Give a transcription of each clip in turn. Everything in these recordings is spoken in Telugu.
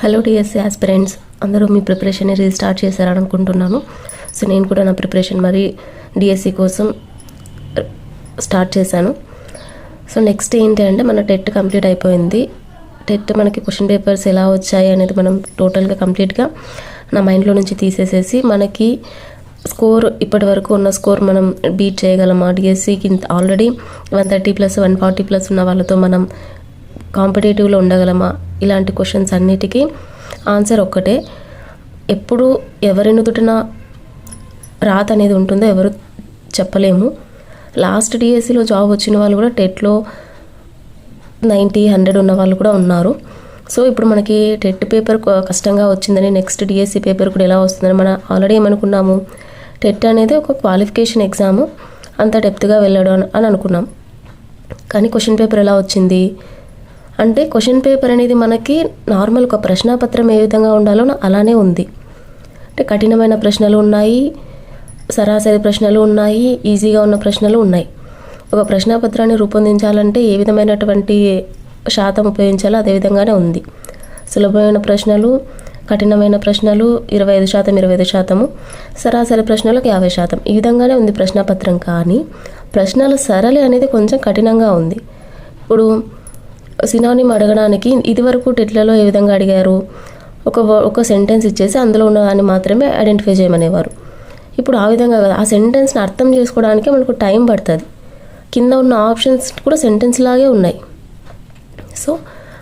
హలో డిఎస్సీ ఆస్పిరెంట్స్ అందరూ మీ ప్రిపరేషన్ రీస్టార్ట్ చేశారని అనుకుంటున్నాను సో నేను కూడా నా ప్రిపరేషన్ మరి డిఎస్సి కోసం స్టార్ట్ చేశాను. సో నెక్స్ట్ ఏంటి అంటే మన టెట్ కంప్లీట్ అయిపోయింది. టెట్ మనకి క్వశ్చన్ పేపర్స్ ఎలా వచ్చాయి అనేది మనం టోటల్గా కంప్లీట్గా నా మైండ్లో నుంచి తీసేసేసి మనకి స్కోర్ ఇప్పటి వరకు ఉన్న స్కోర్ మనం బీట్ చేయగలమా? డిఎస్సికి already one thirty plus one forty plus ఉన్న వాళ్ళతో మనం కాంపిటేటివ్లో ఉండగలమా? ఇలాంటి క్వశ్చన్స్ అన్నిటికీ ఆన్సర్ ఒక్కటే. ఎప్పుడు ఎవరి నుదుటిన రాత అనేది ఉంటుందో ఎవరు చెప్పలేము. లాస్ట్ డిఎస్సిలో జాబ్ వచ్చిన వాళ్ళు కూడా టెట్లో నైంటీ హండ్రెడ్ ఉన్న వాళ్ళు కూడా ఉన్నారు. సో ఇప్పుడు మనకి టెట్ పేపర్ కష్టంగా వచ్చిందని నెక్స్ట్ డిఎస్సి పేపర్ కూడా ఎలా వస్తుందని మనం ఆల్రెడీ ఏమనుకున్నాము? టెట్ అనేది ఒక క్వాలిఫికేషన్ ఎగ్జామ్ అంత డెప్త్గా వెళ్ళడం అని అనుకున్నాం. కానీ క్వశ్చన్ పేపర్ ఎలా వచ్చింది? అంటే క్వశ్చన్ పేపర్ అనేది మనకి నార్మల్ ఒక ప్రశ్నాపత్రం ఏ విధంగా ఉండాలో అలానే ఉంది. అంటే కఠినమైన ప్రశ్నలు ఉన్నాయి సరాసరి ప్రశ్నలు ఉన్నాయి ఈజీగా ఉన్న ప్రశ్నలు ఉన్నాయి. ఒక ప్రశ్నాపత్రాన్ని రూపొందించాలంటే ఏ విధమైనటువంటి శాతం ఉపయోగించాలో అదే విధంగానే ఉంది. సులభమైన ప్రశ్నలు కఠినమైన ప్రశ్నలు ఇరవై ఐదు శాతం ఇరవై ఐదు శాతము. సరాసరి ప్రశ్నలకు యాభై శాతం. ఈ విధంగానే ఉంది ప్రశ్నపత్రం. కానీ ప్రశ్నల సరళి అనేది కొంచెం కఠినంగా ఉంది. ఇప్పుడు సినానిమ్ అడగడానికి ఇదివరకు టెట్లలో ఏ విధంగా అడిగారు? ఒక ఒక సెంటెన్స్ ఇచ్చేసి అందులో ఉన్న దాన్ని మాత్రమే ఐడెంటిఫై చేయమనేవారు. ఇప్పుడు ఆ విధంగా కదా. ఆ సెంటెన్స్ని అర్థం చేసుకోవడానికి మనకు టైం పడుతుంది. కింద ఉన్న ఆప్షన్స్ కూడా సెంటెన్స్ లాగే ఉన్నాయి. సో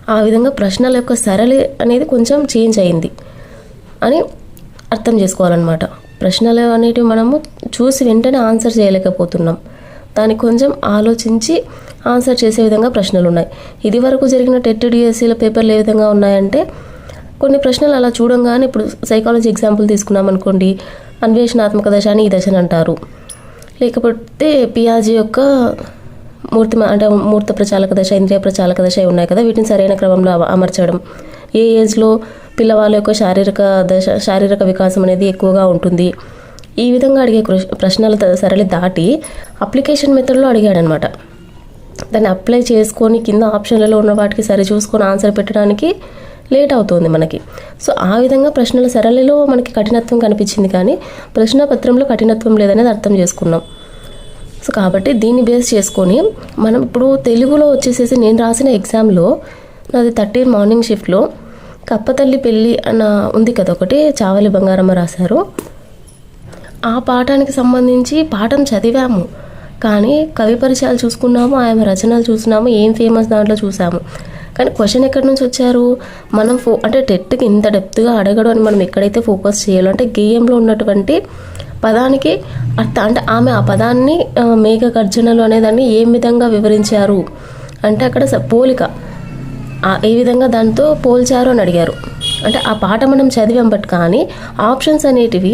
ఆ విధంగా ప్రశ్నల యొక్క సరళి అనేది కొంచెం చేంజ్ అయింది అని అర్థం చేసుకోవాలన్నమాట. ప్రశ్నలు అనేటివి మనము చూసి వెంటనే ఆన్సర్ చేయలేకపోతున్నాం. దాన్ని కొంచెం ఆలోచించి ఆన్సర్ చేసే విధంగా ప్రశ్నలు ఉన్నాయి ఇది వరకు జరిగిన టెట్ డిఎస్సీల పేపర్లు ఏ విధంగా ఉన్నాయంటే కొన్ని ప్రశ్నలు అలా చూడంగానే ఇప్పుడు సైకాలజీ ఎగ్జాంపుల్ తీసుకున్నాం అనుకోండి అన్వేషణాత్మక దశ అని ఈ దశని అంటారు. లేకపోతే పియాజీ యొక్క మూర్తి అంటే మూర్త ప్రచాలక దశ ఇంద్రియ ప్రచాలక దశ ఉన్నాయి కదా వీటిని సరైన క్రమంలో అమర్చడం. ఏ ఏజ్లో పిల్లవాళ్ళ యొక్క శారీరక దశ శారీరక వికాసం అనేది ఎక్కువగా ఉంటుంది. ఈ విధంగా అడిగే ప్రశ్నల సరళి దాటి అప్లికేషన్ మెథడ్లో అడిగాడనమాట. దాన్ని అప్లై చేసుకొని కింద ఆప్షన్లలో ఉన్న వాటికి సరి చూసుకొని ఆన్సర్ పెట్టడానికి లేట్ అవుతుంది మనకి. సో ఆ విధంగా ప్రశ్నల సరళిలో మనకి కఠినత్వం కనిపించింది కానీ ప్రశ్నపత్రంలో కఠినత్వం లేదనేది అర్థం చేసుకున్నాం. సో కాబట్టి దీన్ని బేస్ చేసుకొని మనం ఇప్పుడు తెలుగులో వచ్చేసేసి నేను రాసిన ఎగ్జామ్లో నాది థర్టీన్ మార్నింగ్ షిఫ్ట్లో కప్పతల్లి పెళ్ళి అన్న ఉంది కదా ఒకటి చావలి బంగారమ్మ రాశారు. ఆ పాఠానికి సంబంధించి పాఠం చదివాము. కానీ కవి పరిచయాలు చూసుకున్నాము ఆయన రచనలు చూసినాము ఏం ఫేమస్ దాంట్లో చూసాము. కానీ క్వశ్చన్ ఎక్కడి నుంచి వచ్చారు? మనం ఫో అంటే టెట్కి ఇంత డెప్త్గా అడగడం అని మనం ఎక్కడైతే ఫోకస్ చేయాలో అంటే గేయంలో ఉన్నటువంటి పదానికి అర్థ అంటే ఆమె ఆ పదాన్ని మేఘ గర్జనలు అనేదాన్ని ఏ విధంగా వివరించారు? అంటే అక్కడ పోలిక. ఏ విధంగా దాంతో పోల్చారు అని అడిగారు. అంటే ఆ పాట మనం చదివాం బట్ కానీ ఆప్షన్స్ అనేటివి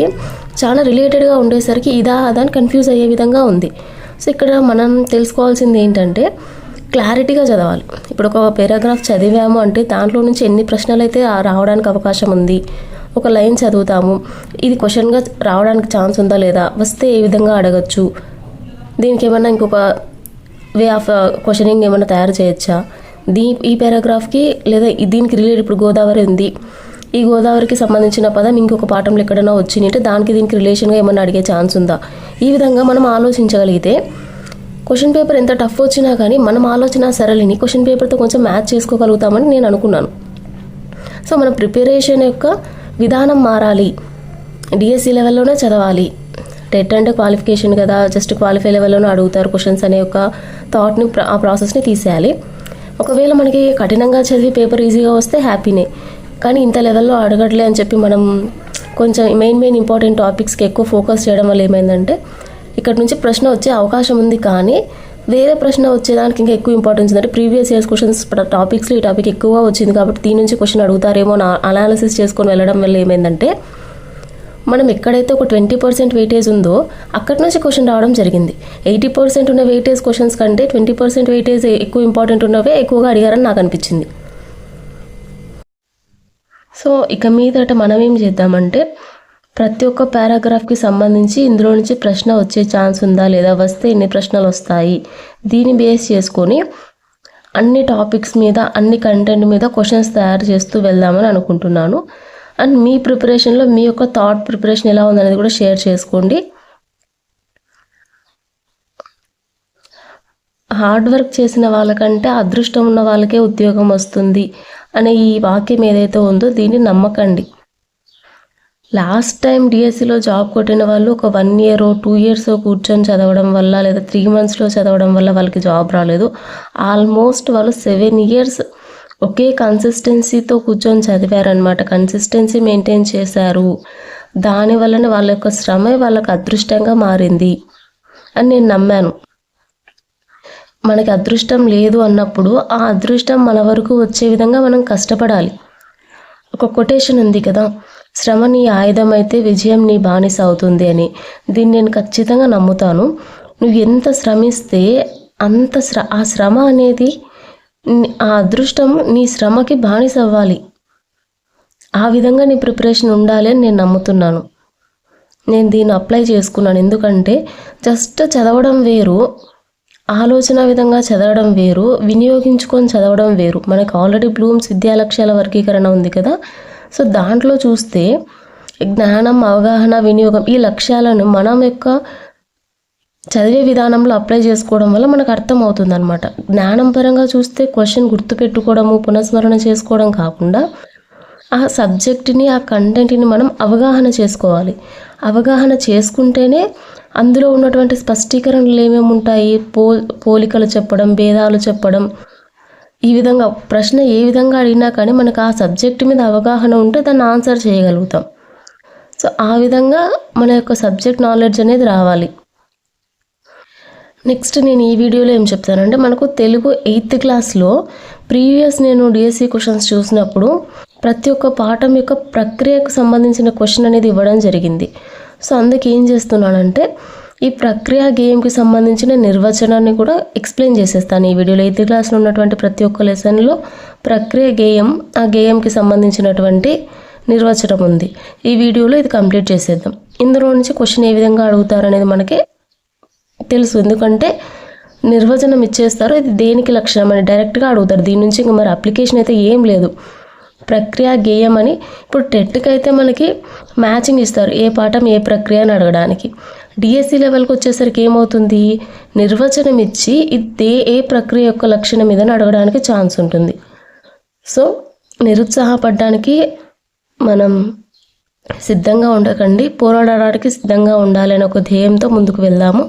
చాలా రిలేటెడ్గా ఉండేసరికి ఇదా అదా అని కన్ఫ్యూజ్ అయ్యే విధంగా ఉంది. సో ఇక్కడ మనం తెలుసుకోవాల్సింది ఏంటంటే క్లారిటీగా చదవాలి. ఇప్పుడు ఒక పారాగ్రాఫ్ చదివాము అంటే దాంట్లో నుంచి ఎన్ని ప్రశ్నలు అయితే రావడానికి అవకాశం ఉంది ఒక లైన్ చదువుతాము ఇది క్వశ్చన్గా రావడానికి ఛాన్స్ ఉందా లేదా వస్తే ఏ విధంగా అడగచ్చు దీనికి ఏమన్నా ఇంకొక వే ఆఫ్ క్వశ్చనింగ్ ఏమైనా తయారు చేయొచ్చా దీ ఈ పారాగ్రాఫ్కి లేదా దీనికి రిలేటెడ్ ఇప్పుడు గోదావరి ఉంది. ఈ గోదావరికి సంబంధించిన పదం ఇంకొక పాఠంలో ఎక్కడైనా వచ్చిందంటే దానికి దీనికి రిలేషన్గా ఏమైనా అడిగే ఛాన్స్ ఉందా? ఈ విధంగా మనం ఆలోచించగలిగితే క్వశ్చన్ పేపర్ ఎంత టఫ్ వచ్చినా కానీ మనం ఆలోచన సరళిని క్వశ్చన్ పేపర్తో కొంచెం మ్యాచ్ చేసుకోగలుగుతామని నేను అనుకున్నాను. సో మన ప్రిపరేషన్ యొక్క విధానం మారాలి. డిఎస్సి లెవెల్లోనే చదవాలి. టెట్ అంటే క్వాలిఫికేషన్ కదా జస్ట్ క్వాలిఫై లెవెల్లోనే అడుగుతారు క్వశ్చన్స్ అనే ఒక థాట్ని ఆ ప్రాసెస్ని తీసేయాలి. ఒకవేళ మనకి కఠినంగా చదివి పేపర్ ఈజీగా వస్తే హ్యాపీనే. కానీ ఇంత లెవెల్లో అడగట్లే అని చెప్పి మనం కొంచెం మెయిన్ మెయిన్ ఇంపార్టెంట్ టాపిక్స్కి ఎక్కువ ఫోకస్ చేయడం వల్ల ఏమైందంటే ఇక్కడ నుంచి ప్రశ్న వచ్చే అవకాశం ఉంది కానీ వేరే ప్రశ్న వచ్చేదానికి ఇంకా ఎక్కువ ఇంపార్టెన్స్ ఉందంటే అంటే ప్రీవియస్ ఇయర్స్ క్వశ్చన్స్ టాపిక్స్లో ఈ టాపిక్ ఎక్కువగా వచ్చింది కాబట్టి దీని నుంచి క్వశ్చన్ అడుగుతారేమో అనాలిసిస్ చేసుకొని వెళ్ళడం వల్ల ఏమైందంటే మనం ఎక్కడైతే ఒక ట్వంటీ పర్సెంట్ వెయిటేజ్ ఉందో అక్కడి నుంచి క్వశ్చన్ రావడం జరిగింది. ఎయిటీ పర్సెంట్ ఉన్న వెయిటేజ్ క్వశ్చన్స్ కంటే ట్వంటీ పర్సెంట్ వెయిటేజ్ ఎక్కువ ఇంపార్టెంట్ ఉన్నవే ఎక్కువగా అడిగారని నాకు అనిపించింది. సో ఇక మీదట మనం ఏం చేద్దామంటే ప్రతి ఒక్క పారాగ్రాఫ్కి సంబంధించి ఇందులో నుంచి ప్రశ్న వచ్చే ఛాన్స్ ఉందా లేదా వస్తే ఎన్ని ప్రశ్నలు వస్తాయి దీన్ని బేస్ చేసుకొని అన్ని టాపిక్స్ మీద అన్ని కంటెంట్ మీద క్వశ్చన్స్ తయారు చేస్తూ వెళ్దామని అనుకుంటున్నాను. అండ్ మీ ప్రిపరేషన్లో మీ యొక్క థాట్ ప్రిపరేషన్ ఎలా ఉందనేది కూడా షేర్ చేసుకోండి. హార్డ్ వర్క్ చేసిన వాళ్ళకంటే అదృష్టం ఉన్న వాళ్ళకే ఉద్యోగం వస్తుంది అనే ఈ వాక్యం ఏదైతే ఉందో దీన్ని నమ్మకండి. లాస్ట్ టైం డిఎస్సిలో జాబ్ కొట్టిన వాళ్ళు ఒక వన్ ఇయర్ టూ ఇయర్స్ కూర్చొని చదవడం వల్ల లేదా త్రీ మంత్స్లో చదవడం వల్ల వాళ్ళకి జాబ్ రాలేదు. ఆల్మోస్ట్ వాళ్ళు సెవెన్ ఇయర్స్ ఒకే కన్సిస్టెన్సీతో కూర్చొని చదివారనమాట కన్సిస్టెన్సీ మెయింటైన్ చేశారు. దాని వలన వాళ్ళ యొక్క శ్రమే వాళ్ళకి అదృష్టంగా మారింది అని నేను నమ్మాను. మనకి అదృష్టం లేదు అన్నప్పుడు ఆ అదృష్టం మన వరకు వచ్చే విధంగా మనం కష్టపడాలి. ఒక కొటేషన్ ఉంది కదా శ్రమ నీ ఆయుధం అయితే విజయం నీ బానిస అవుతుంది అని. దీన్ని నేను ఖచ్చితంగా నమ్ముతాను. నువ్వు ఎంత శ్రమిస్తే అంత శ్ర ఆ శ్రమ అనేది ఆ అదృష్టం నీ శ్రమకి బానిస అవ్వాలి. ఆ విధంగా నీ ప్రిపరేషన్ ఉండాలి అని నేను నమ్ముతున్నాను. నేను దీన్ని అప్లై చేసుకున్నాను. ఎందుకంటే జస్ట్ చదవడం వేరు ఆలోచన విధంగా చదవడం వేరు వినియోగించుకొని చదవడం వేరు. మనకు ఆల్రెడీ బ్లూమ్స్ విద్యా లక్ష్యాల వర్గీకరణ ఉంది కదా. సో దాంట్లో చూస్తే జ్ఞానం అవగాహన వినియోగం ఈ లక్ష్యాలను మనం యొక్క చదివే విధానంలో అప్లై చేసుకోవడం వల్ల మనకు అర్థమవుతుంది అనమాట జ్ఞానం పరంగా చూస్తే క్వశ్చన్ గుర్తుపెట్టుకోవడము పునఃస్మరణ చేసుకోవడం కాకుండా ఆ సబ్జెక్ట్ని ఆ కంటెంట్ని మనం అవగాహన చేసుకోవాలి. అవగాహన చేసుకుంటేనే అందులో ఉన్నటువంటి స్పష్టీకరణలు ఏమేమి ఉంటాయి? పో పోలికలు చెప్పడం భేదాలు చెప్పడం ఈ విధంగా ప్రశ్న ఏ విధంగా అడిగినా కానీ మనకు ఆ సబ్జెక్ట్ మీద అవగాహన ఉంటే దాన్ని ఆన్సర్ చేయగలుగుతాం. సో ఆ విధంగా మన యొక్క సబ్జెక్ట్ నాలెడ్జ్ అనేది రావాలి. నెక్స్ట్ నేను ఈ వీడియోలో ఏం చెప్తానంటే మనకు తెలుగు ఎయిత్ క్లాస్లో ప్రీవియస్ నేను డిఎస్సి క్వశ్చన్స్ చూసినప్పుడు ప్రతి ఒక్క పాఠం యొక్క ప్రక్రియకు సంబంధించిన క్వశ్చన్ అనేది ఇవ్వడం జరిగింది. సో అందుకే ఏం చేస్తున్నానంటే ఈ ప్రక్రియ గేమ్కి సంబంధించిన నిర్వచనాన్ని కూడా ఎక్స్ప్లెయిన్ చేసేస్తాను. ఈ వీడియోలో ఎయిత్ క్లాస్లో ఉన్నటువంటి ప్రతి ఒక్క లెసన్లో ప్రక్రియ గేయం ఆ గేయంకి సంబంధించినటువంటి నిర్వచనం ఉంది. ఈ వీడియోలో ఇది కంప్లీట్ చేసేద్దాం. ఇందులో నుంచి క్వశ్చన్ ఏ విధంగా అడుగుతారనేది మనకి తెలుసు. ఎందుకంటే నిర్వచనం ఇచ్చేస్తారు. ఇది దేనికి లక్షణం అని డైరెక్ట్గా అడుగుతారు. దీని నుంచి ఇంకా మరి అప్లికేషన్ అయితే ఏం లేదు. ప్రక్రియ గేయం అని ఇప్పుడు టెట్కి అయితే మనకి మ్యాచింగ్ ఇస్తారు. ఏ పాఠం ఏ ప్రక్రియ అని అడగడానికి. డిఎస్సి లెవెల్కి వచ్చేసరికి ఏమవుతుంది? నిర్వచనం ఇచ్చి ఇది ఏ ఏ ప్రక్రియ యొక్క లక్షణం ఇదని అడగడానికి ఛాన్స్ ఉంటుంది. సో నిరుత్సాహపడడానికి మనం సిద్ధంగా ఉండకండి. పోరాడడానికి సిద్ధంగా ఉండాలని ఒక ధ్యేయంతో ముందుకు వెళ్దాము.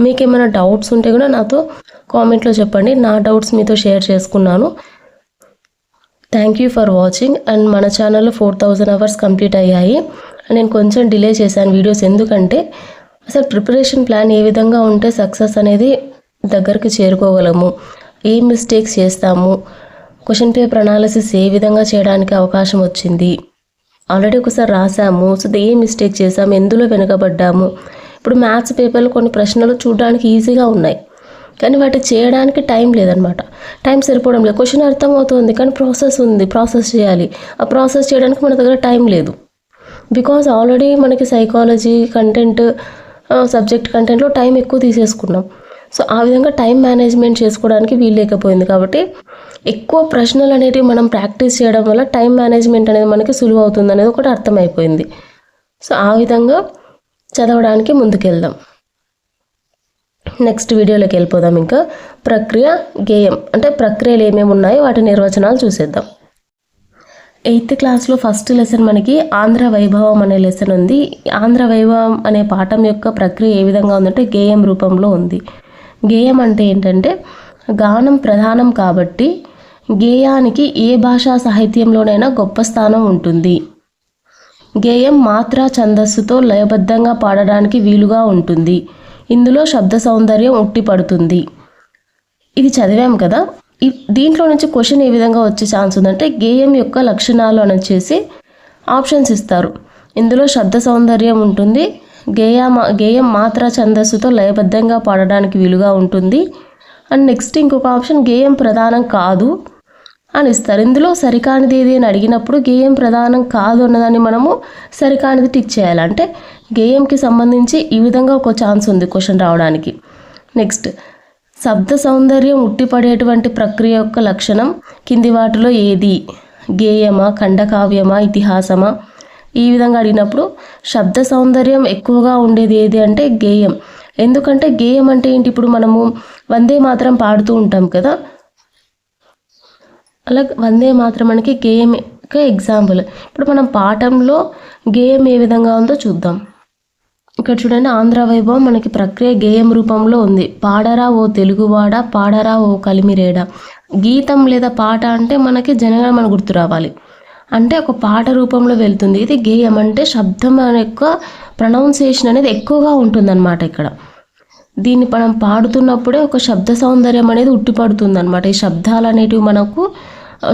మీకు ఏమైనా డౌట్స్ ఉంటే కూడా నాతో కామెంట్లో చెప్పండి. నా డౌట్స్ మీతో షేర్ చేసుకున్నాను. Thank you for watching and మన ఛానల్లో ఫోర్ థౌజండ్ అవర్స్ కంప్లీట్ అయ్యాయి. నేను కొంచెం డిలే చేశాను వీడియోస్ ఎందుకంటే అసలు ప్రిపరేషన్ ప్లాన్ ఏ విధంగా ఉంటే సక్సెస్ అనేది దగ్గరికి చేరుకోగలము. ఏ మిస్టేక్స్ చేస్తాము? క్వశ్చన్ పేపర్ అనాలిసిస్ ఏ విధంగా చేయడానికి అవకాశం వచ్చింది? ఆల్రెడీ ఒకసారి రాసాము. సో ఏ మిస్టేక్ చేసాము? ఎందులో వెనుకబడ్డాము? ఇప్పుడు మ్యాథ్స్ పేపర్లు కొన్ని ప్రశ్నలు చూడడానికి ఈజీగా ఉన్నాయి. కానీ వాటి చేయడానికి టైం లేదనమాట టైం సరిపోవడం లేదు. క్వశ్చన్ అర్థమవుతుంది కానీ ప్రాసెస్ ఉంది. ప్రాసెస్ చేయాలి. ఆ ప్రాసెస్ చేయడానికి మన దగ్గర టైం లేదు. బికాజ్ ఆల్రెడీ మనకి సైకాలజీ కంటెంట్ సబ్జెక్ట్ కంటెంట్లో టైం ఎక్కువ తీసేసుకున్నాం. సో ఆ విధంగా టైం మేనేజ్మెంట్ చేసుకోవడానికి వీలు లేకపోయింది కాబట్టి ఎక్కువ ప్రశ్నలు అనేటివి మనం ప్రాక్టీస్ చేయడం వల్ల టైం మేనేజ్మెంట్ అనేది మనకి సులువు అవుతుంది అనేది ఒకటి అర్థమైపోయింది. సో ఆ విధంగా చదవడానికి ముందుకెళ్దాం. నెక్స్ట్ వీడియోలోకి వెళ్ళిపోదాం ఇంకా. ప్రక్రియ గేయం అంటే ప్రక్రియలు ఏమేమి ఉన్నాయో వాటి నిర్వచనాలు చూసేద్దాం. ఎయిత్ క్లాస్లో ఫస్ట్ లెసన్ మనకి ఆంధ్ర వైభవం అనే లెసన్ ఉంది. ఆంధ్ర వైభవం అనే పాఠం యొక్క ప్రక్రియ ఏ విధంగా ఉందంటే గేయం రూపంలో ఉంది. గేయం అంటే ఏంటంటే గానం ప్రధానం కాబట్టి గేయానికి ఏ భాషా సాహిత్యంలోనైనా గొప్ప స్థానం ఉంటుంది. గేయం మాత్రా ఛందస్సుతో లయబద్ధంగా పాడడానికి వీలుగా ఉంటుంది. ఇందులో శబ్ద సౌందర్యం ఉట్టిపడుతుంది ఇది చదివాం కదా? దీంట్లో నుంచి క్వశ్చన్ ఏ విధంగా వచ్చే ఛాన్స్ ఉందంటే గేయం యొక్క లక్షణాలు అని వచ్చేసి ఆప్షన్స్ ఇస్తారు. ఇందులో శబ్ద సౌందర్యం ఉంటుంది. గేయ గేయం మాత్ర ఛందస్సుతో లయబద్ధంగా పాడడానికి వీలుగా ఉంటుంది. అండ్ నెక్స్ట్ ఇంకొక ఆప్షన్ గేయం ప్రధానం కాదు. అని ఇస్తారు ఇందులో సరికానిది ఏది అని అడిగినప్పుడు గేయం ప్రధానం కాదు అన్నదాన్ని మనము సరికానిది టిక్ చేయాలి. అంటే గేయంకి సంబంధించి ఈ విధంగా ఒక ఛాన్స్ ఉంది క్వశ్చన్ రావడానికి. నెక్స్ట్ శబ్ద సౌందర్యం ఉట్టిపడేటువంటి ప్రక్రియ యొక్క లక్షణం కింది వాటిలో ఏది? గేయమా ఖండకావ్యమా ఇతిహాసమా? ఈ విధంగా అడిగినప్పుడు శబ్ద సౌందర్యం ఎక్కువగా ఉండేది ఏది అంటే గేయం. ఎందుకంటే గేయం అంటే ఏంటి? ఇప్పుడు మనము వందే మాత్రం పాడుతూ ఉంటాం కదా. అలా వందే మాత్రం మనకి గేమ్ ఎగ్జాంపుల్ ఇప్పుడు మనం పాఠంలో గేయం ఏ విధంగా ఉందో చూద్దాం. ఇక్కడ చూడండి ఆంధ్ర వైభవం మనకి ప్రక్రియ గేయం రూపంలో ఉంది. పాడరా ఓ తెలుగువాడ పాడరా ఓ కలిమిరేడ. గీతం లేదా పాట అంటే మనకి జనగా మన గుర్తు రావాలి. అంటే ఒక పాట రూపంలో వెళ్తుంది. ఇది గేయం అంటే శబ్దం యొక్క ప్రొనౌన్సియేషన్ అనేది ఎక్కువగా ఉంటుందన్నమాట ఇక్కడ. దీన్ని మనం పాడుతున్నప్పుడే ఒక శబ్ద సౌందర్యం అనేది ఉట్టిపడుతుంది అనమాట ఈ శబ్దాలు అనేటివి మనకు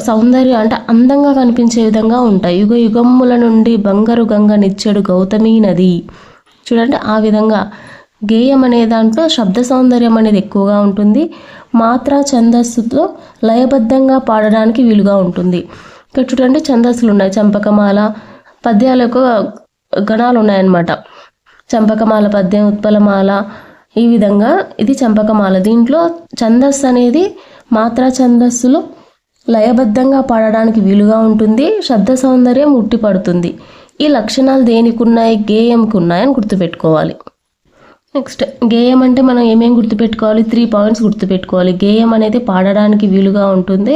సౌందర్యం అంటే అందంగా కనిపించే విధంగా ఉంటాయి. యుగ యుగముల నుండి బంగారు గంగ నిచ్చెడు గౌతమి నది. చూడండి ఆ విధంగా గేయం అనే దాంట్లో శబ్ద సౌందర్యం అనేది ఎక్కువగా ఉంటుంది. మాత్ర ఛందస్సుతో లయబద్ధంగా పాడడానికి వీలుగా ఉంటుంది. ఇక్కడ చూడండి ఛందస్సులు ఉన్నాయి. చంపకమాల పద్యాలకు గణాలు ఉన్నాయన్నమాట. చంపకమాల పద్యం ఉత్పలమాల ఈ విధంగా ఇది చంపకమాల. దీంట్లో ఛందస్సు అనేది మాత్రా ఛందస్సులో లయబద్ధంగా పాడడానికి వీలుగా ఉంటుంది. శబ్ద సౌందర్యం ఉట్టిపడుతుంది ఈ లక్షణాలు దేనికి ఉన్నాయి గేయంకి ఉన్నాయని గుర్తుపెట్టుకోవాలి. నెక్స్ట్ గేయం అంటే మనం ఏమేం గుర్తుపెట్టుకోవాలి? త్రీ పాయింట్స్ గుర్తుపెట్టుకోవాలి. గేయం అనేది పాడడానికి వీలుగా ఉంటుంది.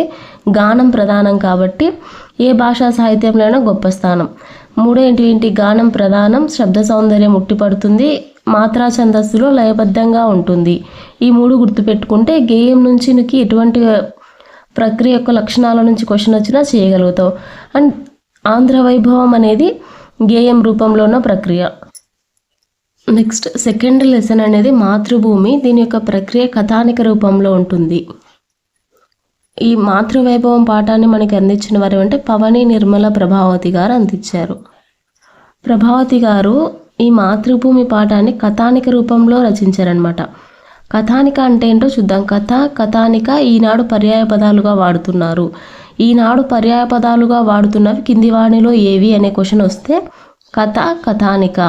గానం ప్రధానం కాబట్టి ఏ భాషా సాహిత్యంలోనైనా గొప్ప స్థానం. మూడో ఏంటి? ఏంటి? గానం ప్రధానం శబ్ద సౌందర్యం ఉట్టిపడుతుంది మాత్రా ఛందస్సులో లయబద్ధంగా ఉంటుంది. ఈ మూడు గుర్తుపెట్టుకుంటే గేయం నుంచి నీకు ఎటువంటి ప్రక్రియ యొక్క లక్షణాల నుంచి క్వశ్చన్ వచ్చినా చేయగలుగుతావు. అండ్ ఆంధ్ర వైభవం అనేది గేయం రూపంలో ఉన్న ప్రక్రియ. నెక్స్ట్ సెకండ్ లెసన్ అనేది మాతృభూమి దీని యొక్క ప్రక్రియ కథానిక రూపంలో ఉంటుంది. ఈ మాతృవైభవం పాఠాన్ని మనకి అందించిన వారు అంటే పవని నిర్మల ప్రభావతి గారు అందించారు. ప్రభావతి గారు ఈ మాతృభూమి పాఠాన్ని కథానిక రూపంలో రచించారనమాట కథానిక అంటే ఏంటో చూద్దాం. కథ కథానిక ఈనాడు పర్యాయ పదాలుగా వాడుతున్నారు. ఈనాడు పర్యాయ పదాలుగా వాడుతున్నవి కింది వాణిలో ఏవి అనే క్వశ్చన్ వస్తే కథ కథానిక.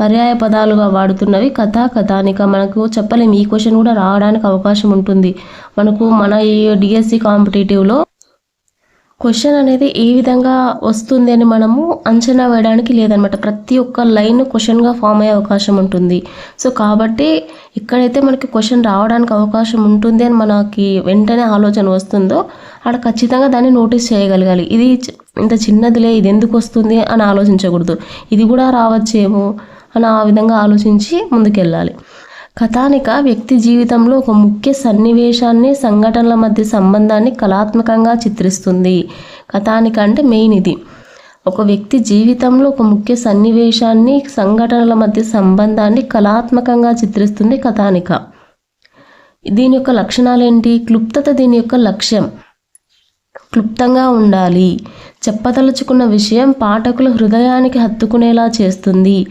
పర్యాయ పదాలుగా వాడుతున్నవి కథ కథానిక. మనకు చెప్పలేము ఈ క్వశ్చన్ కూడా రావడానికి అవకాశం ఉంటుంది. మనకు మన ఈ డిఎస్సి కాంపిటేటివ్లో క్వశ్చన్ అనేది ఏ విధంగా వస్తుంది అని మనము అంచనా వేయడానికి లేదనమాట ప్రతి ఒక్క లైన్ క్వశ్చన్గా ఫామ్ అయ్యే అవకాశం ఉంటుంది. సో కాబట్టి ఎక్కడైతే మనకి క్వశ్చన్ రావడానికి అవకాశం ఉంటుంది అని మనకి వెంటనే ఆలోచన వస్తుందో అక్కడ ఖచ్చితంగా దాన్ని నోటీస్ చేయగలగాలి. ఇది ఇంత చిన్నదిలే ఇది ఎందుకు వస్తుంది అని ఆలోచించకూడదు. ఇది కూడా రావచ్చేమో అని ఆ విధంగా ఆలోచించి ముందుకెళ్ళాలి. కథానిక వ్యక్తి జీవితంలో ఒక ముఖ్య సన్నివేశాన్ని సంఘటనల మధ్య సంబంధాన్ని కళాత్మకంగా చిత్రిస్తుంది. కథానిక అంటే మెయిన్ ఇది. ఒక వ్యక్తి జీవితంలో ఒక ముఖ్య సన్నివేశాన్ని సంఘటనల మధ్య సంబంధాన్ని కళాత్మకంగా చిత్రిస్తుంది కథానిక. దీని యొక్క లక్షణాలు ఏంటి క్లుప్తత దీని యొక్క లక్ష్యం. క్లుప్తంగా ఉండాలి. చెప్పదలుచుకున్న విషయం పాఠకుల హృదయానికి హత్తుకునేలా చేస్తుంది.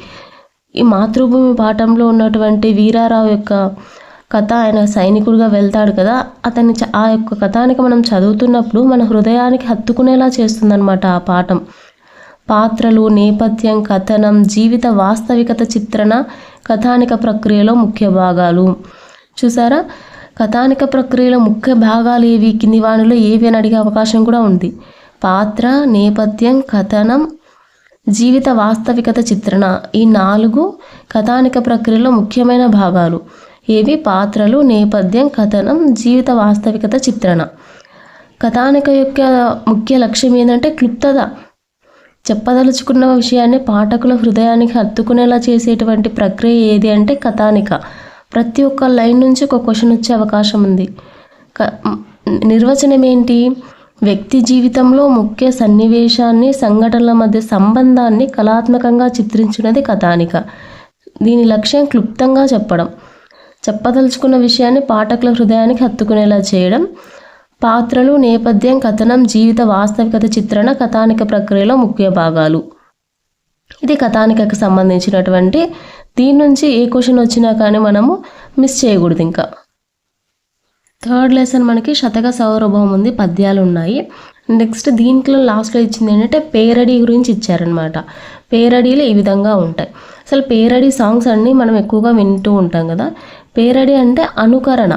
ఈ మాతృభూమి పాఠంలో ఉన్నటువంటి వీరారావు యొక్క కథ ఆయన సైనికుడిగా వెళ్తాడు కదా. అతని చ- ఆ యొక్క కథానికి మనం చదువుతున్నప్పుడు మన హృదయానికి హత్తుకునేలా చేస్తుందన్నమాట ఆ పాఠం. పాత్రలు నేపథ్యం కథనం జీవిత వాస్తవికత చిత్రణ కథానిక ప్రక్రియలో ముఖ్య భాగాలు. చూసారా? కథానిక ప్రక్రియలో ముఖ్య భాగాలు ఏవి? కింది వాణిలో ఏవి అని అడిగే అవకాశం కూడా ఉంది. పాత్ర నేపథ్యం కథనం జీవిత వాస్తవికత చిత్రణ ఈ నాలుగు కథానిక ప్రక్రియలో ముఖ్యమైన భాగాలు. ఏవి? పాత్రలు నేపథ్యం కథనం జీవిత వాస్తవికత చిత్రణ. కథానిక యొక్క ముఖ్య లక్ష్యం ఏంటంటే క్లుప్తత. చెప్పదలుచుకున్న విషయాన్ని పాఠకుల హృదయానికి హత్తుకునేలా చేసేటువంటి ప్రక్రియ ఏది అంటే కథానిక. ప్రతి ఒక్క లైన్ నుంచి ఒక క్వశ్చన్ వచ్చే అవకాశం ఉంది. క- నిర్వచనం ఏంటి? వ్యక్తి జీవితంలో ముఖ్య సన్నివేశాన్ని సంఘటనల మధ్య సంబంధాన్ని కళాత్మకంగా చిత్రించినది కథానిక. దీని లక్ష్యం క్లుప్తంగా చెప్పడం. చెప్పదలుచుకున్న విషయాన్ని పాఠకుల హృదయానికి హత్తుకునేలా చేయడం. పాత్రలు నేపథ్యం కథనం జీవిత వాస్తవికత చిత్రణ కథానిక ప్రక్రియలో ముఖ్య భాగాలు. ఇది కథానికకు సంబంధించినటువంటి దీని నుంచి ఏ క్వశ్చన్ వచ్చినా కానీ మనము మిస్ చేయకూడదు ఇంకా. థర్డ్ లెసన్ మనకి శతక సౌరభం ఉంది పద్యాలు ఉన్నాయి నెక్స్ట్ దీంట్లో లాస్ట్లో ఇచ్చింది ఏంటంటే పేరడీ గురించి ఇచ్చారనమాట పేరడీలు ఈ విధంగా ఉంటాయి. అసలు పేరడీ సాంగ్స్ అన్నీ మనం ఎక్కువగా వింటూ ఉంటాం కదా. పేరడీ అంటే అనుకరణ.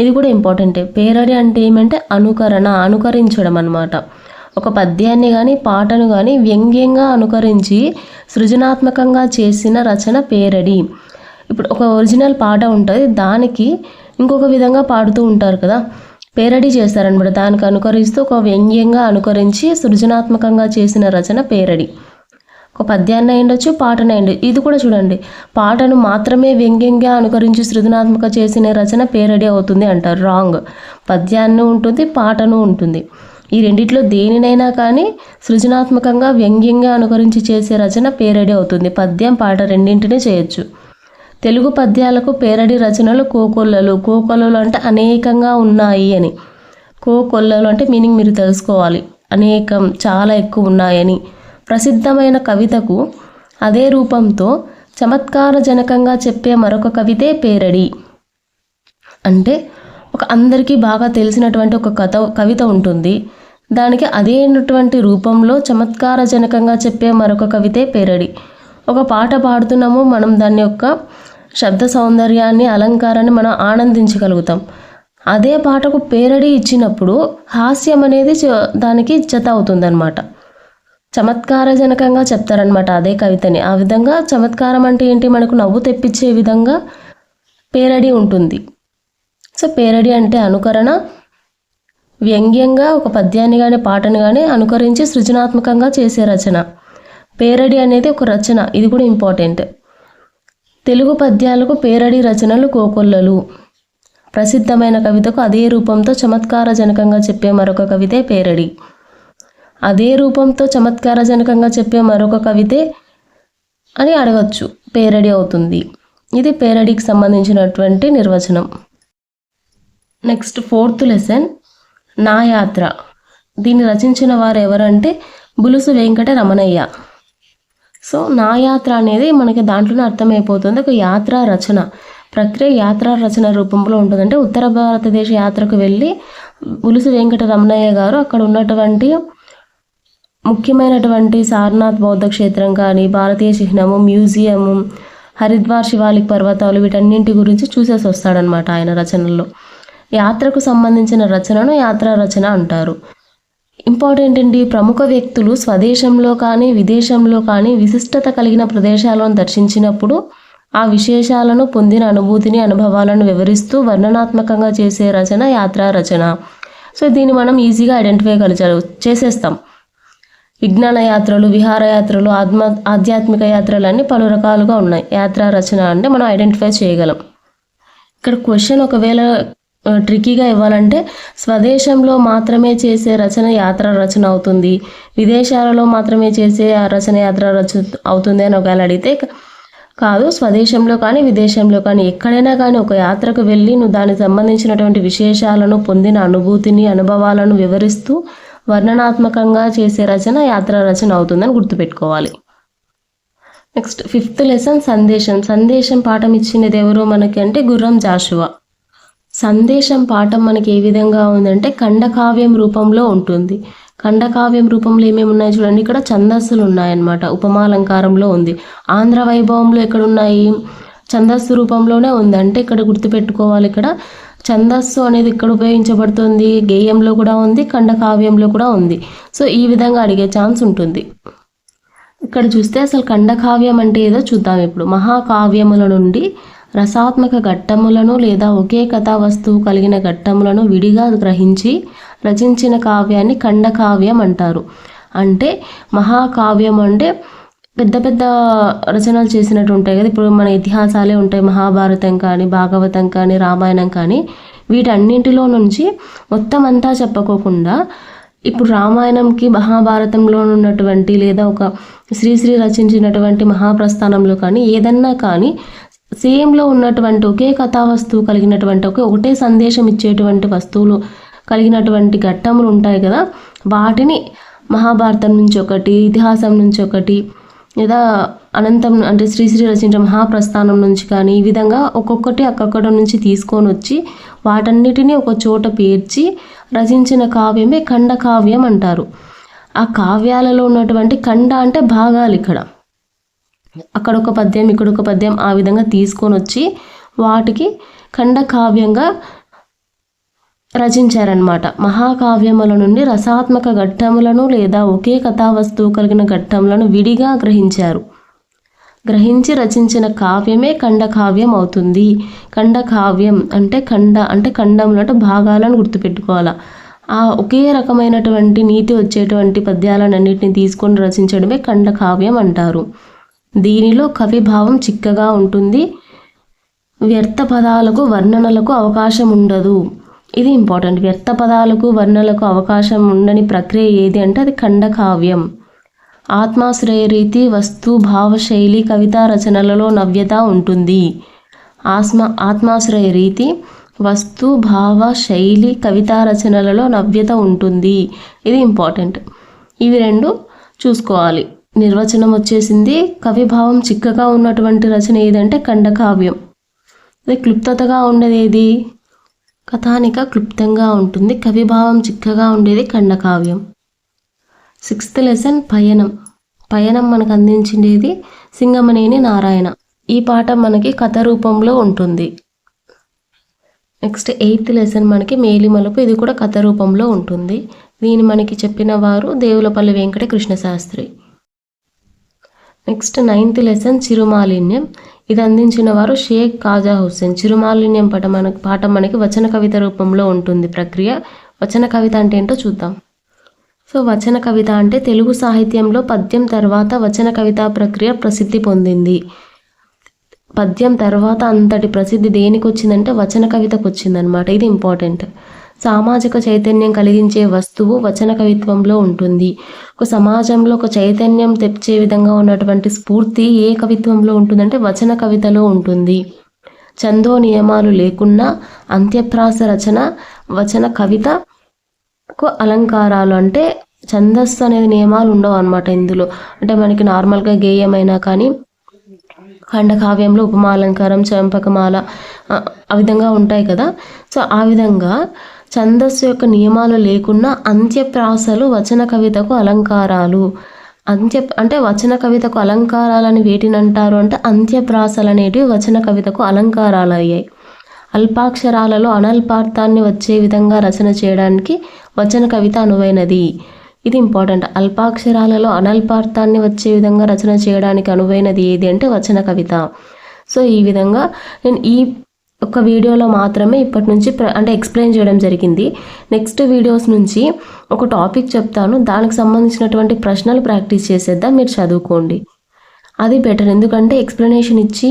ఇది కూడా ఇంపార్టెంటే. పేరడి అంటే ఏమంటే అనుకరణ అనుకరించడం అనమాట ఒక పద్యాన్ని కానీ పాటను కానీ వ్యంగ్యంగా అనుకరించి సృజనాత్మకంగా చేసిన రచన పేరడి. ఇప్పుడు ఒక ఒరిజినల్ పాట ఉంటుంది దానికి ఇంకొక విధంగా పాడుతూ ఉంటారు కదా. పేరడి చేస్తారనమాట. దానికి అనుకరిస్తూ ఒక వ్యంగ్యంగా అనుకరించి సృజనాత్మకంగా చేసిన రచన పేరడి. ఒక పద్యాన్ని అయ్యుండొచ్చు పాటను అయ్యండి ఇది కూడా చూడండి. పాటను మాత్రమే వ్యంగ్యంగా అనుకరించి సృజనాత్మక చేసిన రచన పేరడి అవుతుంది అంటారు. రాంగ్. పద్యాన్ని ఉంటుంది పాటను ఉంటుంది. ఈ రెండిట్లో దేనినైనా కానీ సృజనాత్మకంగా వ్యంగ్యంగా అనుకరించి చేసే రచన పేరడి అవుతుంది. పద్యం పాట రెండింటినీ చేయొచ్చు. తెలుగు పద్యాలకు పేరడి రచనలు కోకొల్లలు. కోకొల్లలు అంటే అనేకంగా ఉన్నాయి అని. కోకొల్లలు అంటే మీనింగ్ మీరు తెలుసుకోవాలి. అనేకం చాలా ఎక్కువ ఉన్నాయని ప్రసిద్ధమైన కవితకు అదే రూపంతో చమత్కారజనకంగా చెప్పే మరొక కవితే పేరడి. అంటే ఒక అందరికీ బాగా తెలిసినటువంటి ఒక కథ కవిత ఉంటుంది. దానికి అదేనటువంటి రూపంలో చమత్కారజనకంగా చెప్పే మరొక కవితే పేరడి. ఒక పాట పాడుతున్నాము మనం దాని యొక్క శబ్ద సౌందర్యాన్ని అలంకారాన్ని మనం ఆనందించగలుగుతాం. అదే పాటకు పేరడి ఇచ్చినప్పుడు హాస్యం అనేది చ- దానికి జత అవుతుందన్నమాట. చమత్కారజనకంగా చెప్తారనమాట అదే కవితని. ఆ విధంగా చమత్కారం అంటే ఏంటి? మనకు నవ్వు తెప్పించే విధంగా పేరడి ఉంటుంది. సో పేరడి అంటే అనుకరణ. వ్యంగ్యంగా ఒక పద్యాన్ని కానీ పాటను కానీ అనుకరించి సృజనాత్మకంగా చేసే రచన. పేరడి అనేది ఒక రచన. ఇది కూడా ఇంపార్టెంట్. తెలుగు పద్యాలకు పేరడి రచనలు కోకొల్లలు. ప్రసిద్ధమైన కవితకు అదే రూపంతో చమత్కారజనకంగా చెప్పే మరొక కవితే పేరడి. అదే రూపంతో చమత్కారజనకంగా చెప్పే మరొక కవితే అని అడగచ్చు. పేరడి అవుతుంది. ఇది పేరడికి సంబంధించినటువంటి నిర్వచనం. Next fourth lesson. నా యాత్ర దీన్ని రచించిన వారు ఎవరంటే బులుసు వెంకట రమణయ్య. సో నా యాత్ర అనేది మనకి దాంట్లోనే అర్థమైపోతుంది. ఒక యాత్ర రచన. ప్రక్రియ యాత్ర రచన రూపంలో ఉంటుంది అంటే ఉత్తర భారతదేశ యాత్రకు వెళ్ళి ఉలుసు వెంకట రమణయ్య గారు అక్కడ ఉన్నటువంటి ముఖ్యమైనటువంటి సారనాథ్ బౌద్ధ క్షేత్రం కానీ భారతీయ చిహ్నము మ్యూజియము హరిద్వార్ శివాలిక్ పర్వతాలు వీటన్నింటి గురించి చూసేసి వస్తాడనమాట ఆయన రచనల్లో. యాత్రకు సంబంధించిన రచనను యాత్రా రచన అంటారు. ఇంపార్టెంట్ అండి. ప్రముఖ వ్యక్తులు స్వదేశంలో కానీ విదేశంలో కానీ విశిష్టత కలిగిన ప్రదేశాలను దర్శించినప్పుడు ఆ విశేషాలను పొందిన అనుభూతిని అనుభవాలను వివరిస్తూ వర్ణనాత్మకంగా చేసే రచన యాత్రా రచన. సో దీన్ని మనం ఈజీగా ఐడెంటిఫై కలచాలి చేసేస్తాం. విజ్ఞాన యాత్రలు విహారయాత్రలు ఆత్మ ఆధ్యాత్మిక యాత్రలు అన్నీ పలు రకాలుగా ఉన్నాయి. యాత్రా రచన అంటే మనం ఐడెంటిఫై చేయగలం. ఇక్కడ క్వశ్చన్ ఒకవేళ ట్రికీగా ఇవ్వాలంటే స్వదేశంలో మాత్రమే చేసే రచన యాత్ర రచన అవుతుంది. విదేశాలలో మాత్రమే చేసే ఆ రచన యాత్ర రచన అవుతుంది అని ఒకవేళ అడిగితే కాదు స్వదేశంలో కానీ విదేశంలో కానీ ఎక్కడైనా కానీ ఒక యాత్రకు వెళ్ళి నువ్వు దానికి సంబంధించినటువంటి విశేషాలను పొందిన అనుభూతిని అనుభవాలను వివరిస్తూ వర్ణనాత్మకంగా చేసే రచన యాత్ర రచన అవుతుందని గుర్తుపెట్టుకోవాలి. నెక్స్ట్ ఫిఫ్త్ లెసన్ సందేశం. సందేశం పాఠం ఇచ్చినది ఎవరు మనకి అంటే గుర్రం జాషువా. సందేశం పాఠం మనకి ఏ విధంగా ఉందంటే ఖండకావ్యం రూపంలో ఉంటుంది. ఖండకావ్యం రూపంలో ఏమేమి ఉన్నాయి చూడండి. ఇక్కడ ఛందస్సులు ఉన్నాయన్నమాట. ఉపమాలంకారంలో ఉంది. ఆంధ్ర వైభవంలో ఎక్కడ ఉన్నాయి ఛందస్సు రూపంలోనే ఉంది. అంటే ఇక్కడ గుర్తుపెట్టుకోవాలి. ఇక్కడ ఛందస్సు అనేది ఇక్కడ ఉపయోగించబడుతుంది. గేయంలో కూడా ఉంది. ఖండకావ్యంలో కూడా ఉంది. సో ఈ విధంగా అడిగే ఛాన్స్ ఉంటుంది. ఇక్కడ చూస్తే అసలు ఖండకావ్యం అంటే ఏదో చూద్దాం ఇప్పుడు. మహాకావ్యముల నుండి రసాత్మక ఘట్టములను లేదా ఒకే కథా వస్తువు కలిగిన ఘట్టములను విడిగా గ్రహించి రచించిన కావ్యాన్ని ఖండకావ్యం అంటారు. అంటే మహాకావ్యం అంటే పెద్ద పెద్ద రచనలు చేసినట్టు ఉంటాయి కదా. ఇప్పుడు మన ఇతిహాసాలే ఉంటాయి. మహాభారతం కానీ భాగవతం కానీ రామాయణం కానీ. వీటన్నింటిలో నుంచి మొత్తం అంతా చెప్పుకోకుండా ఇప్పుడు రామాయణంకి మహాభారతంలో ఉన్నటువంటి లేదా ఒక శ్రీశ్రీ రచించినటువంటి మహాప్రస్థానంలో కానీ ఏదన్నా కానీ సేమ్లో ఉన్నటువంటి ఒకే కథా వస్తువు కలిగినటువంటి ఒకే ఒకటే సందేశం ఇచ్చేటువంటి వస్తువులు కలిగినటువంటి ఘట్టములు ఉంటాయి కదా. వాటిని మహాభారతం నుంచి ఒకటి ఇతిహాసం నుంచి ఒకటి లేదా అనంతం అంటే శ్రీశ్రీ రచించిన మహాప్రస్థానం నుంచి కానీ ఈ విధంగా ఒక్కొక్కటి అక్కక్కడ నుంచి తీసుకొని వచ్చి వాటన్నిటినీ ఒక చోట పేర్చి రచించిన కావ్యమే ఖండ కావ్యం అంటారు. ఆ కావ్యాలలో ఉన్నటువంటి ఖండ అంటే భాగాలు ఇక్కడ. అక్కడ ఒక పద్యం ఇక్కడ ఒక పద్యం ఆ విధంగా తీసుకొని వచ్చి వాటికి ఖండకావ్యంగా రచించారనమాట మహాకావ్యముల నుండి రసాత్మక ఘట్టములను లేదా ఒకే కథావస్తువు కలిగిన ఘట్టములను విడిగా గ్రహించారు. గ్రహించి రచించిన కావ్యమే ఖండకావ్యం అవుతుంది. ఖండకావ్యం అంటే ఖండ అంటే ఖండములు అంటే భాగాలను గుర్తుపెట్టుకోవాలా. ఆ ఒకే రకమైనటువంటి నీతి వచ్చేటువంటి పద్యాలన్నింటినీ తీసుకొని రచించడమే ఖండకావ్యం అంటారు. దీనిలో కవి భావం చిక్కగా ఉంటుంది. వ్యర్థ పదాలకు వర్ణనలకు అవకాశం ఉండదు. ఇది ఇంపార్టెంట్. వ్యర్థ పదాలకు వర్ణనలకు అవకాశం ఉండని ప్రక్రియ ఏది అంటే అది ఖండకావ్యం. ఆత్మాశ్రయ రీతి వస్తు భావశైలి కవితా రచనలలో నవ్యత ఉంటుంది. ఆత్మ ఆత్మాశ్రయ రీతి వస్తు భావ శైలి కవితా రచనలలో నవ్యత ఉంటుంది. ఇది ఇంపార్టెంట్. ఇవి రెండు చూసుకోవాలి. నిర్వచనం వచ్చేసింది కవిభావం చిక్కగా ఉన్నటువంటి రచన ఏదంటే ఖండకావ్యం. అదే క్లుప్తతగా ఉండేది ఏది కథానిక క్లుప్తంగా ఉంటుంది కవిభావం చిక్కగా ఉండేది ఖండకావ్యం. సిక్స్త్ లెసన్ పయనం. పయనం మనకు అందించిండేది సింగమనేని నారాయణ. ఈ పాఠం మనకి కథ రూపంలో ఉంటుంది. నెక్స్ట్ ఎయిత్ లెసన్ మనకి మేలిమలుపు ఇది కూడా కథ రూపంలో ఉంటుంది. దీని మనకి చెప్పిన వారు Devulapalli Venkata Krishna Sastri next ninth lesson చిరుమాలిన్యం ఇది అందించిన వారు షేక్ కాజా హుస్సేన్. చిరుమాలిన్యం పట మన పాఠం మనకి వచన కవిత రూపంలో ఉంటుంది ప్రక్రియ. వచన కవిత అంటే ఏంటో చూద్దాం. సో వచన కవిత అంటే తెలుగు సాహిత్యంలో పద్యం తర్వాత వచన కవితా ప్రక్రియ ప్రసిద్ధి పొందింది. పద్యం తర్వాత అంతటి ప్రసిద్ధి దేనికి వచ్చిందంటే వచన కవితకు వచ్చిందనమాట ఇది ఇంపార్టెంట్ సామాజిక చైతన్యం కలిగించే వస్తువు వచన కవిత్వంలో ఉంటుంది. ఒక సమాజంలో ఒక చైతన్యం తెచ్చే విధంగా ఉన్నటువంటి స్ఫూర్తి ఏ కవిత్వంలో ఉంటుందంటే వచన కవితలో ఉంటుంది. చందో నియమాలు లేకున్నా అంత్యప్రాస రచన వచన కవితకు అలంకారాలు అంటే ఛందస్సు అనేది నియమాలు ఉండవు అనమాట ఇందులో. అంటే మనకి నార్మల్గా గేయమైనా కానీ ఖండకావ్యంలో ఉపమాలంకారం చంపకమాల ఆ విధంగా ఉంటాయి కదా. సో ఆ విధంగా ఛందస్సు యొక్క నియమాలు లేకున్నా అంత్యప్రాసలు వచన కవితకు అలంకారాలు. అంత్య అంటే వచన కవితకు అలంకారాలని వేటిని అంటారు అంటే అంత్యప్రాసలు అనేటివి వచన కవితకు అలంకారాలు అయ్యాయి అల్పాక్షరాలలో అనల్పార్థాన్ని వచ్చే విధంగా రచన చేయడానికి వచన కవిత అనువైనది. ఇది ఇంపార్టెంట్. అల్పాక్షరాలలో అనల్పార్థాన్ని వచ్చే విధంగా రచన చేయడానికి అనువైనది ఏది అంటే వచన కవిత. సో ఈ విధంగా నేను ఈ ఒక వీడియోలో మాత్రమే ఇప్పటి నుంచి అంటే ఎక్స్ప్లెయిన్ చేయడం జరిగింది. నెక్స్ట్ వీడియోస్ నుంచి ఒక టాపిక్ చెప్తాను. దానికి సంబంధించినటువంటి ప్రశ్నలు ప్రాక్టీస్ చేసేద్దాం. మీరు చదువుకోండి. అది బెటర్ ఎందుకంటే ఎక్స్ప్లెనేషన్ ఇచ్చి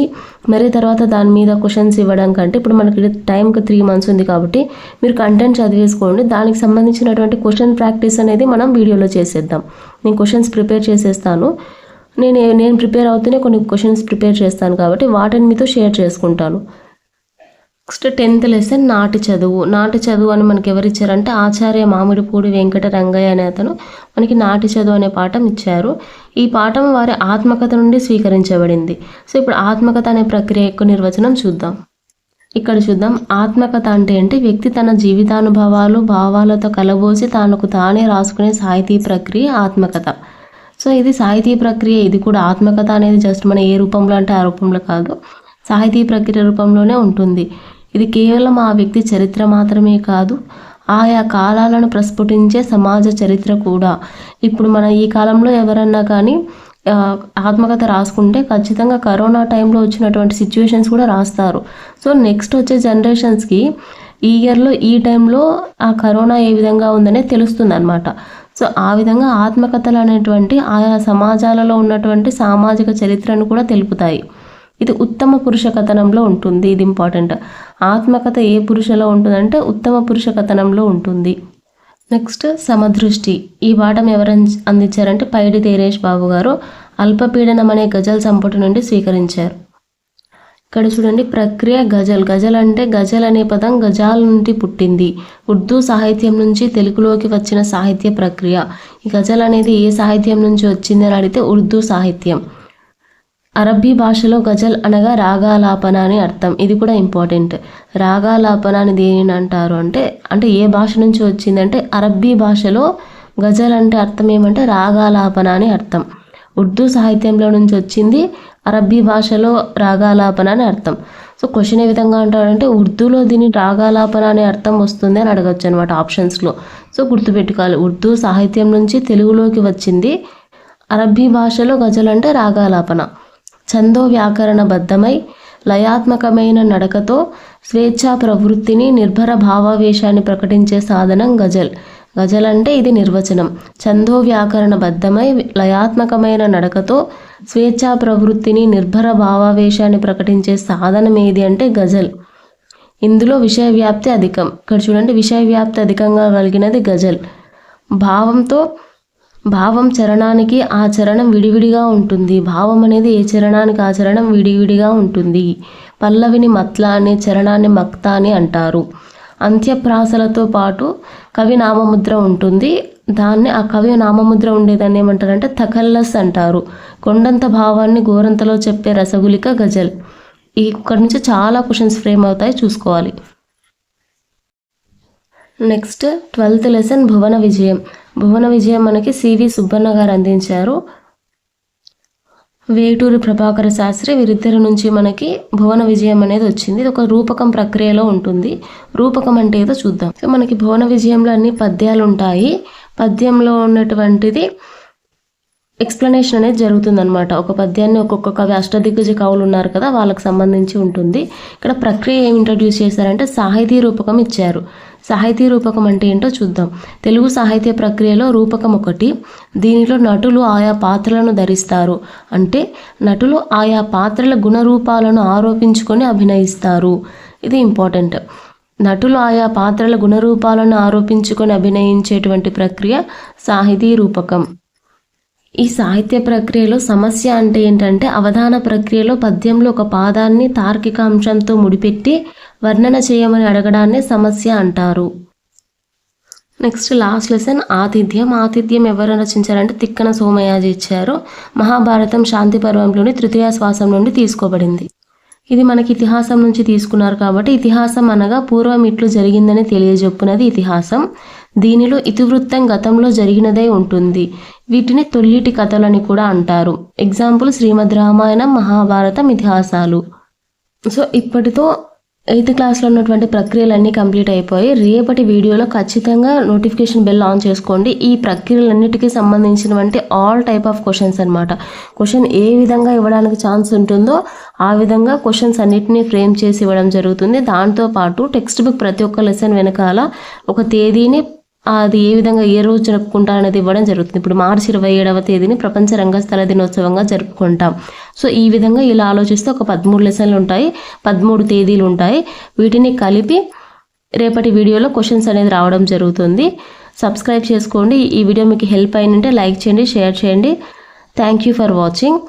మరి తర్వాత దాని మీద క్వశ్చన్స్ ఇవ్వడం కంటే ఇప్పుడు మనకి టైంకి త్రీ మంత్స్ ఉంది కాబట్టి మీరు కంటెంట్ చదివేసుకోండి. దానికి సంబంధించినటువంటి క్వశ్చన్ ప్రాక్టీస్ అనేది మనం వీడియోలో చేసేద్దాం. నేను క్వశ్చన్స్ ప్రిపేర్ చేసేస్తాను. నేను నేను ప్రిపేర్ అవుతూనే కొన్ని క్వశ్చన్స్ ప్రిపేర్ చేస్తాను కాబట్టి వాటిని మీతో షేర్ చేసుకుంటాను. నెక్స్ట్ టెన్త్ లెసన్ నాటి చదువు. నాటి చదువు అని మనకి ఎవరు ఇచ్చారంటే ఆచార్య మామిడిపూడి వెంకట రంగయ్య అనే అతను మనకి నాటి చదువు అనే పాఠం ఇచ్చారు. ఈ పాఠం వారి ఆత్మకథ నుండి స్వీకరించబడింది. సో ఇప్పుడు ఆత్మకథ అనే ప్రక్రియ యొక్క నిర్వచనం చూద్దాం. ఇక్కడ చూద్దాం. ఆత్మకథ అంటే ఏంటి? వ్యక్తి తన జీవితానుభవాలు భావాలతో కలబోసి తనకు తానే రాసుకునే సాహితీ ప్రక్రియ ఆత్మకథ. సో ఇది సాహితీ ప్రక్రియ. ఇది కూడా ఆత్మకథ అనేది జస్ట్ మన ఏ రూపంలో అంటే ఆ రూపంలో కాదు. సాహితీ ప్రక్రియ రూపంలోనే ఉంటుంది. ఇది కేవలం ఆ వ్యక్తి చరిత్ర మాత్రమే కాదు ఆయా కాలాలను ప్రస్ఫుటించే సమాజ చరిత్ర కూడా. ఇప్పుడు మన ఈ కాలంలో ఎవరన్నా కానీ ఆత్మకథ రాసుకుంటే ఖచ్చితంగా కరోనా టైంలో వచ్చినటువంటి సిచ్యువేషన్స్ కూడా రాస్తారు. సో నెక్స్ట్ వచ్చే జనరేషన్స్కి ఈ ఇయర్లో ఈ టైంలో ఆ కరోనా ఏ విధంగా ఉందనే తెలుస్తుంది అనమాట సో ఆ విధంగా ఆత్మకథలు అనేటువంటి ఆయా సమాజాలలో ఉన్నటువంటి సామాజిక చరిత్రను కూడా తెలుపుతాయి. ఇది ఉత్తమ పురుష కథనంలో ఉంటుంది ఇది ఇంపార్టెంట్. ఆత్మకథ ఏ పురుషలో ఉంటుందంటే ఉత్తమ పురుష కథనంలో ఉంటుంది. నెక్స్ట్ సమదృష్టి. ఈ పాఠం ఎవరు అందించారంటే పైడి తేరేష్ బాబు గారు. అల్పపీడనం అనే గజల్ సంపుటి నుండి స్వీకరించారు. ఇక్కడ చూడండి ప్రక్రియ గజల్. గజల్ అంటే గజల్ అనే పదం గజాల నుండి పుట్టింది. ఉర్దూ సాహిత్యం నుంచి తెలుగులోకి వచ్చిన సాహిత్య ప్రక్రియ. ఈ గజల్ అనేది ఏ సాహిత్యం నుంచి వచ్చింది అని అడిగితే ఉర్దూ సాహిత్యం. అరబ్బీ భాషలో గజల్ అనగా రాగాలాపన అని అర్థం. ఇది కూడా ఇంపార్టెంట్. రాగాలాపన అని దేనిని అంటారు అంటే అంటే ఏ భాష నుంచి వచ్చిందంటే అరబ్బీ భాషలో గజల్ అంటే అర్థం ఏమంటే రాగాలాపన అని అర్థం. ఉర్దూ సాహిత్యంలో నుంచి వచ్చింది అరబ్బీ భాషలో రాగాలాపన అని అర్థం. సో క్వశ్చన్ ఏ విధంగా అంటాడంటే ఉర్దూలో దీని రాగాలాపన అనే అర్థం వస్తుంది అని అడగచ్చు అనమాట ఆప్షన్స్లో. సో గుర్తుపెట్టుకోవాలి ఉర్దూ సాహిత్యం నుంచి తెలుగులోకి వచ్చింది అరబ్బీ భాషలో గజల్ అంటే రాగాలాపన. ఛందో వ్యాకరణబద్ధమై లయాత్మకమైన నడకతో స్వేచ్ఛా ప్రవృత్తిని నిర్భర భావావేశాన్ని ప్రకటించే సాధనం గజల్. గజల్ అంటే ఇది నిర్వచనం. ఛందో వ్యాకరణబద్ధమై లయాత్మకమైన నడకతో స్వేచ్ఛా ప్రవృత్తిని నిర్భర భావావేశాన్ని ప్రకటించే సాధనం ఏది అంటే గజల్. ఇందులో విషయ వ్యాప్తి అధికం. ఇక్కడ చూడండి విషయ వ్యాప్తి అధికంగా కలిగినది గజల్. భావంతో భావం చరణానికి ఆ చరణం విడివిడిగా ఉంటుంది. భావం అనేది ఏ చరణానికి ఆ చరణం విడివిడిగా ఉంటుంది? పల్లవిని మత్ల అనే చరణాన్ని మక్త అని అంటారు. అంత్యప్రాసలతో పాటు కవి నామముద్ర ఉంటుంది. దాన్ని ఆ కవి నామముద్ర ఉండేదాన్ని ఏమంటారంటే తకల్లస్ అంటారు. కొండంత భావాన్ని గోరంతలో చెప్పే రసగులిక గజల్. ఇక్కడ నుంచి చాలా క్వశ్చన్స్ ఫ్రేమ్ అవుతాయి చూసుకోవాలి. నెక్స్ట్ ట్వెల్త్ లెసన్ భువన విజయం భువన విజయం మనకి సివి సుబ్బన్న గారు అందించారు. వేటూరి ప్రభాకర శాస్త్రి వీరిద్దరి నుంచి మనకి భువన విజయం అనేది వచ్చింది. ఇది ఒక రూపకం ప్రక్రియలో ఉంటుంది. రూపకం అంటే ఏదో చూద్దాం. సో మనకి భువన విజయంలో అన్ని పద్యాలు ఉంటాయి. పద్యంలో ఉన్నటువంటిది ఎక్స్ప్లెనేషన్ అనేది జరుగుతుందన్నమాట. ఒక పద్యాన్ని ఒక్కొక్క కవి అష్టదిగ్గజ కవులు ఉన్నారు కదా వాళ్ళకి సంబంధించి ఉంటుంది. ఇక్కడ ప్రక్రియ ఏమి ఇంట్రడ్యూస్ చేశారంటే సాహితీ రూపకం ఇచ్చారు. సాహితీ రూపకం అంటే ఏంటో చూద్దాం. తెలుగు సాహిత్య ప్రక్రియలో రూపకం ఒకటి. దీనిలో నటులు ఆయా పాత్రలను ధరిస్తారు. అంటే నటులు ఆయా పాత్రల గుణరూపాలను ఆరోపించుకొని అభినయిస్తారు. ఇది ఇంపార్టెంట్. నటులు ఆయా పాత్రల గుణరూపాలను ఆరోపించుకొని అభినయించేటువంటి ప్రక్రియ సాహితీ రూపకం. ఈ సాహిత్య ప్రక్రియలో సమస్య అంటే ఏంటంటే అవధాన ప్రక్రియలో పద్యంలో ఒక పాదాన్ని తార్కిక అంశంతో ముడిపెట్టి వర్ణన చేయమని అడగడాన్ని సమస్య అంటారు. నెక్స్ట్ లాస్ట్ లెసన్ ఆతిథ్యం. ఆతిథ్యం ఎవరు రచించారంటే తిక్కన సోమయాజి ఇచ్చారు. మహాభారతం శాంతి పర్వంలోని తృతీయ శ్వాసం నుండి తీసుకోబడింది. ఇది మనకి ఇతిహాసం నుంచి తీసుకున్నారు కాబట్టి ఇతిహాసం అనగా పూర్వం ఇట్లు జరిగిందని తెలియజెప్పునది ఇతిహాసం. దీనిలో ఇతివృత్తం గతంలో జరిగినదే ఉంటుంది. వీటిని తొల్లిటి కథలని కూడా అంటారు. ఎగ్జాంపుల్ శ్రీమద్ రామాయణం మహాభారతం ఇతిహాసాలు. సో ఇప్పటితో ఎయిత్ క్లాస్లో ఉన్నటువంటి ప్రక్రియలన్నీ కంప్లీట్ అయిపోయి రేపటి వీడియోలో ఖచ్చితంగా నోటిఫికేషన్ బెల్ ఆన్ చేసుకోండి. ఈ ప్రక్రియలన్నిటికీ సంబంధించినటువంటి ఆల్ టైప్ ఆఫ్ క్వశ్చన్స్ అనమాట క్వశ్చన్ ఏ విధంగా ఇవ్వడానికి ఛాన్స్ ఉంటుందో ఆ విధంగా క్వశ్చన్స్ అన్నిటినీ ఫ్రేమ్ చేసి ఇవ్వడం జరుగుతుంది. దాంతోపాటు టెక్స్ట్ బుక్ ప్రతి ఒక్క లెసన్ వెనకాల ఒక తేదీని అది ఏ విధంగా ఏ రోజు జరుపుకుంటారనేది ఇవ్వడం జరుగుతుంది. ఇప్పుడు మార్చి ఇరవై ఏడవ తేదీని ప్రపంచ రంగస్థల దినోత్సవంగా జరుపుకుంటాం. సో ఈ విధంగా ఇలా ఆలోచిస్తే ఒక పదమూడు లెసన్లు ఉంటాయి పదమూడు తేదీలు ఉంటాయి. వీటిని కలిపి రేపటి వీడియోలో క్వశ్చన్స్ అనేది రావడం జరుగుతుంది. సబ్స్క్రైబ్ చేసుకోండి. ఈ వీడియో మీకు హెల్ప్ అయినంటే లైక్ చేయండి షేర్ చేయండి. Thank you for watching